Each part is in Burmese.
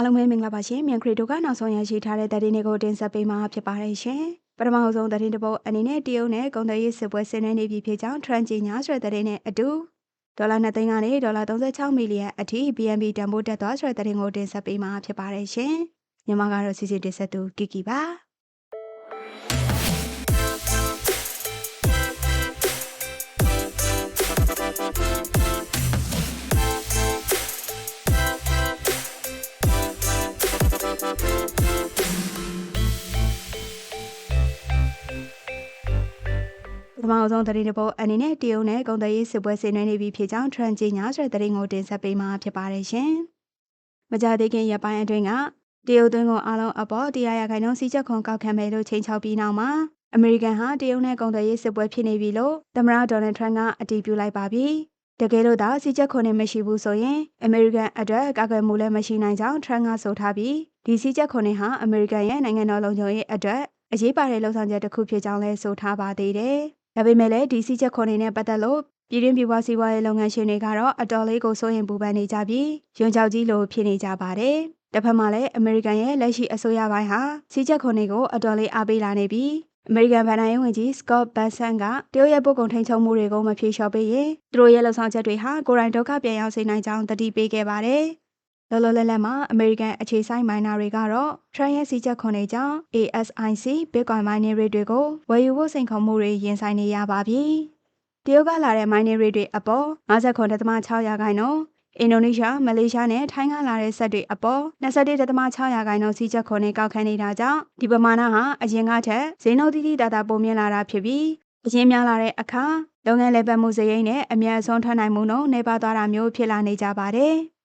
အားလုံးပဲမင်္ဂလာပါရှင်မြန်ခရီတိုကနောက်ဆုံးရရှိထားတဲ့သတင်းတွေကိုတင်ဆက်ပေးမှာဖြစ်ပါတယ်ရှင်ပထမဆုံးသတင်းတစ်ပုဒ်အနေနဲ့တရုတ်နဲ့ကုန်သွယ်ရေးစစ်ပွဲဆင်နွှဲနေပြီဖြစ်ကြောင်းထရန်ကြီးညာဆိုတဲ့သတင်းနဲ့အတူဒေါ်လာ2သိန်းကနေဒေါ်လာ36မီလီယံအထိ BNB တန်ဖိုးတက်သွားဆိုတဲ့သတင်းကိုတင်ဆက်ပေးမှာဖြစ်ပါတယ်ရှင်မြန်မာကတော့စီစီတင်ဆက်သူကီကီပါ ပထမဆုံးသတင်းတစ်ပုဒ်အနေနဲ့တရုတ်နဲ့ကုန်သွယ်ရေးစစ်ပွဲဆင်နွှဲနေပြီဖြစ်ကြောင်းထရန်ကြီးညာဆိုတဲ့သတင်းကိုတင်ဆက်ပေးမှာဖြစ်ပါတယ်ရှင်မကြသေးခင်ရက်ပိုင်းအတွင်းကတရုတ်သွင်းကုန်အလုံးအပေါ်တရားရခိုင်နှုန်းစီချက်ခွန်ကောက်ခံမယ်လို့ချိန်ချောက်ပြီးနောက်မှာအမေရိကန်ဟာတရုတ်နဲ့ကုန်သွယ်ရေးစစ်ပွဲဖြစ်နေပြီလို့သမ္မတဒေါ်နယ်ထရန့်ကအတည်ပြုလိုက်ပါပြီ။တကယ်လို့သာစီချက်ခွန်နဲ့မရှိဘူးဆိုရင်အမေရိကန်အတွက်ကာကွယ်မှုလည်းမရှိနိုင်ကြောင်းထရန့်ကဆိုထားပြီးဒီစီချက်ခွန်နဲ့ဟာအမေရိကန်ရဲ့နိုင်ငံတော်လုံခြုံရေးအတွက်အရေးပါတဲ့လှုံ့ဆော်ချက်တစ်ခုဖြစ်ကြောင်းလည်းဆိုထားပါသေးတယ်။ ဒါပေမဲ့လည်းဒီစီချက်ခွန်နဲ့ပတ်သက်လို့ပြည်တွင်းပြည်ပစီးပွားရေးလုပ်ငန်းရှင်တွေကတော့အတော်လေးကိုစိုးရင်ပူပန်နေကြပြီးယွန်ကြောက်ကြီးလိုဖြစ်နေကြပါတယ်။တစ်ဖက်မှာလည်းအမေရိကန်ရဲ့လက်ရှိအစိုးရပိုင်းဟာစီချက်ခွန်တွေကိုအတော်လေးအားပေးလာနေပြီးအမေရိကန်ဗန်နိုင်းဝန်ကြီးစကော့ဘန်ဆန်ကတရုတ်ရဲ့ပုဂ္ဂိုလ်ထိန်ချုံမှုတွေကိုမဖြေလျှော့ပေးရင်သူတို့ရဲ့လှုပ်ဆောင်ချက်တွေဟာကိုယ်တိုင်ဒုက္ခပြန်ရောက်စေနိုင်ကြောင်းတတိပေးခဲ့ပါတယ်။ လောလောလတ်လတ်မှာအမေရိကန်အခြေဆိုင်မိုင်းနာတွေကတော့ Trump ရဲ့စီချက်ခွန်တွေကြောင့် ASIC Bitcoin mining rate တွေကိုဝယ်ယူဖို့စိန်ခေါ်မှုတွေရင်ဆိုင်နေရပါပြီ။တရုတ်ကလာတဲ့ mining rate တွေအပေါ်59.6ရာခိုင်နှုန်းအင်ဒိုနီးရှားမလေးရှားနဲ့ထိုင်းကလာတဲ့ဆက်တွေအပေါ်21.6ရာခိုင်နှုန်းစီချက်ခွန်နဲ့ကောက်ခံနေတာကြောင့်ဒီပမာဏဟာအရင်ကထက်ဈေးနှုန်းတိတိတသာပုံမြင်လာတာဖြစ်ပြီးအရင်များလာတဲ့အခါလုပ်ငန်းလည်ပတ်မှုစရိတ်နဲ့အများဆုံးထွက်နိုင်မှုနှုန်းနေပါသွားတာမျိုးဖြစ်လာနေကြပါတယ်။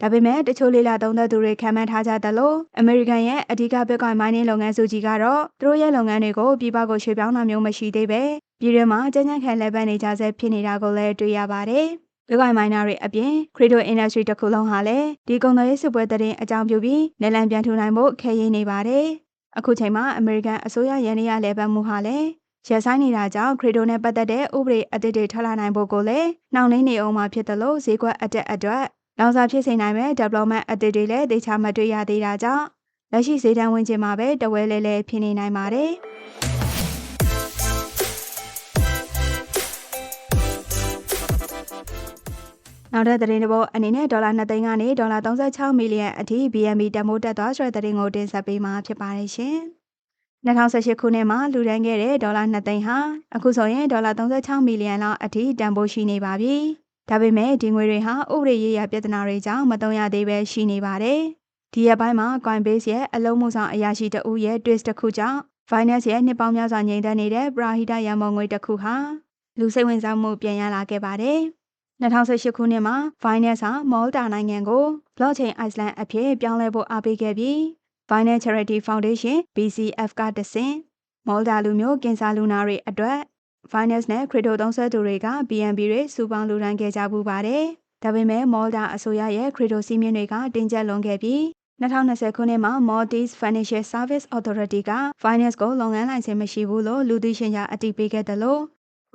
ဒါပေမဲ့တချို့လေးလာသုံးသက်သူတွေခံမှန်းထားကြသလိုအမေရိကန်ရဲ့အဓိက Bitcoin mining လုပ်ငန်းစုကြီးကတော့သူတို့ရဲ့လုပ်ငန်းတွေကိုပြည်ပကိုရွှေ့ပြောင်းတာမျိုးမရှိသေးပဲပြည်တွင်းမှာကြမ်းကြမ်းခံလည်ပတ်နေကြဆဲဖြစ်နေတာကိုလည်းတွေ့ရပါတယ်။ Bitcoin miner တွေအပြင် crypto industry တစ်ခုလုံးဟာလည်းဒီကုန်သွယ်ရေးစစ်ပွဲတဲ့အကြောင်းပြုပြီးနယ်လန်ပြန်ထူနိုင်ဖို့ခဲရင်းနေပါတယ်။အခုချိန်မှာအမေရိကန်အစိုးရရန်ရလဲပတ်မှုဟာလည်းရက်ဆိုင်နေတာကြောင့် crypto နဲ့ပတ်သက်တဲ့ဥပဒေအသစ်တွေထွက်လာနိုင်ဖို့ကိုလည်းနှောင့်နှေးနေအောင်မှာဖြစ်တယ်လို့ဈေးကွက်အတက်အတွက် လောင်စာဖြစ်စေနိုင်မဲ့ development အသစ်တွေလည်းသေချာမတွေ့ရသေးတာကြောင့်လက်ရှိဈေးတန်းဝင်ခြင်းမှာပဲတဝဲလဲလဲဖြစ်နေနိုင်ပါတယ်။နောက်တဲ့သတင်းတစ်ပုဒ်အနေနဲ့ဒေါ်လာ2သိန်းကနေဒေါ်လာ36မီလီယံအထိ BNB တန်ဖိုးတက်သွားဆိုတဲ့သတင်းကိုတင်ဆက်ပေးမှာဖြစ်ပါတယ်ရှင်။2018ခုနှစ်မှာလူဒန်းခဲ့တဲ့ဒေါ်လာ2သိန်းဟာအခုဆိုရင်ဒေါ်လာ36မီလီယံလောက်အထိတန်ဖိုးရှိနေပါပြီ။ ဒါပေမဲ့ဒီငွေတွေဟာဥပဒေရေးရာပြဿနာတွေကြောင့်မတုံ့ရသေးပဲရှိနေပါတယ်။ဒီရက်ပိုင်းမှာ Coinbase ရဲ့အလုံးမှုဆောင်အရာရှိတဦးရဲ့ twist တစ်ခုကြောင့် Finance ရဲ့နှစ်ပေါင်းများစွာငြိမ်သက်နေတဲ့ပရာဟိတရန်မုံငွေတစ်ခုဟာလူစိတ်ဝင်စားမှုပြန်ရလာခဲ့ပါတယ်။2018ခုနှစ်မှာ Binance ဟာ Malta နိုင်ငံကို Blockchain Iceland အဖြစ်ပြောင်းလဲဖို့အားပေးခဲ့ပြီး Binance Charity Foundation BCF ကတဆင့် Malta လူမျိုးကင်ဆာလူနာတွေအတွက် Binance နဲ့ Crypto သုံးစွဲသူတွေက BNB တွေစုပေါင်းလူဒန်းခဲ့ကြပူပါတယ်။ဒါပေမဲ့ Malta အစိုးရရဲ့ Crypto စီးမြင့်တွေကတင်ကျပ်လွန်ခဲ့ပြီး2020ခုနှစ်မှာ Maltese Financial Service Authority က Finance ကိုလုပ်ငန်းလိုင်စင်မရှိဘူးလို့လူသိရှင်ကြားအတည်ပြုခဲ့တယ်လို့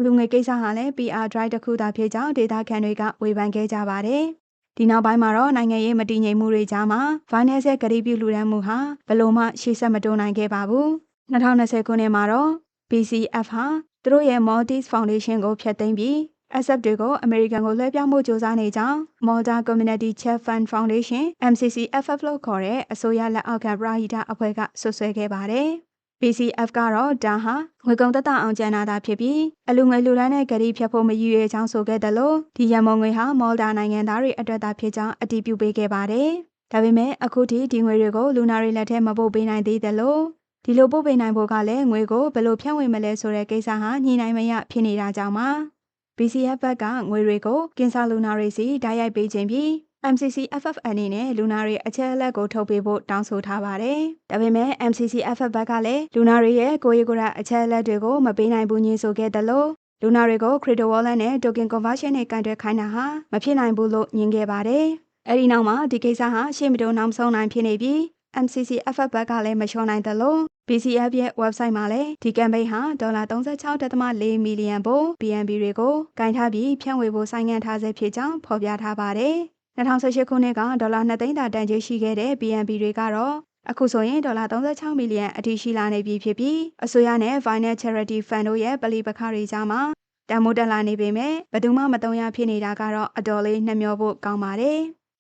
လူငွေကိစ္စဟာလည်း PR drive တစ်ခုသာဖြစ်ကြောင်းဒေတာခန်တွေကဝေဖန်ခဲ့ကြပါတယ်။ဒီနောက်ပိုင်းမှာတော့နိုင်ငံရေးမတည်ငြိမ်မှုတွေကြားမှာ Finance ရဲ့ကတိပြုလူဒန်းမှုဟာဘလို့မှရှေ့ဆက်မတိုးနိုင်ခဲ့ပါဘူး။2020ခုနှစ်မှာတော့ BCF ဟာ သူတို့ရဲ့ Maltese Foundation ကိုဖျက်သိမ်းပြီး asset တွေကိုအမေရိကန်ကိုလွှဲပြောင်းမှုစ조사နေကြောင်း Malta Community Child Fund Foundation MCCFF လို့ခေါ်တဲ့အစိုးရလက်အောက်ခံပရာဟိတအဖွဲ့ကဆွဆွဲခဲ့ပါတယ်။ BCF ကတော့ဒါဟာငွေကုန်သက်သာအောင်ကျန်နာတာဖြစ်ပြီးအလူငွေလူလန်းတဲ့ဂရီဖြတ်ဖို့မရည်ရွယ်ကြောင်းဆိုခဲ့တယ်လို့ဒီရန်မုံငွေဟာမော်လ်ဒါနိုင်ငံသားတွေအတွက်သာဖြစ်ကြောင်းအတည်ပြုပေးခဲ့ပါတယ်။ဒါပေမဲ့အခုထိဒီငွေတွေကိုလူနာတွေလက်ထဲမပို့ပေးနိုင်သေးတယ်လို့ ဒီလိုပို့ပေးနိုင်ဖို့ကလည်းငွေကိုဘယ်လိုဖြန့်ဝေမလဲဆိုတဲ့ကိစ္စဟာညှိနှိုင်းမရဖြစ်နေတာကြောင့်ပါ။ BCF ဘက်ကငွေတွေကိုကင်ဆာလူနာတွေစီဓာတ်ရိုက်ပေးခြင်းပြီး MCCFF အနေနဲ့လူနာတွေအချက်အလက်ကိုထုတ်ပေးဖို့တောင်းဆိုထားပါတယ်။ဒါပေမဲ့ MCCFF ဘက်ကလည်းလူနာတွေရဲ့ကိုယ်ရေးကိုယ်တာအချက်အလက်တွေကိုမပေးနိုင်ဘူးညင်းဆိုခဲ့တယ်လို့လူနာတွေကို Crypto Wallet နဲ့ Token Conversion နဲ့ကန်တွဲခိုင်းတာဟာမဖြစ်နိုင်ဘူးလို့ညင်ခဲ့ပါတယ်။အဲဒီနောက်မှာဒီကိစ္စဟာရှေ့မတိုးနောက်ဆုံးနိုင်ဖြစ်နေပြီး MCCFF ဘက်ကလည်းမလျှော့နိုင်တယ်လို့ BCF ရဲ့ website မှာလည်းဒီ campaign ဟာဒေါ်လာ36.4မီလီယံပို BNB တွေကိုကင်ထားပြီးဖြန့်ဝေဖို့ဆိုင်ငံ့ထားဆဲဖြစ်ကြောင်းဖော်ပြထားပါတယ်။2018ခုနှစ်ကဒေါ်လာ2သိန်းသာတန်ကြေးရှိခဲ့တဲ့ BNB တွေကတော့အခုဆိုရင်ဒေါ်လာ36မီလီယံအထိရှိလာနေပြီဖြစ်ပြီးအစိုးရနဲ့ Finance Charity Fund တို့ရဲ့ပလီပခတွေကြားမှာတန်မိုးတက်လာနေပေမဲ့ဘယ်သူမှမတုံ့ရဖြစ်နေတာကတော့အတော်လေးနှမျောဖို့ကောင်းပါတယ်။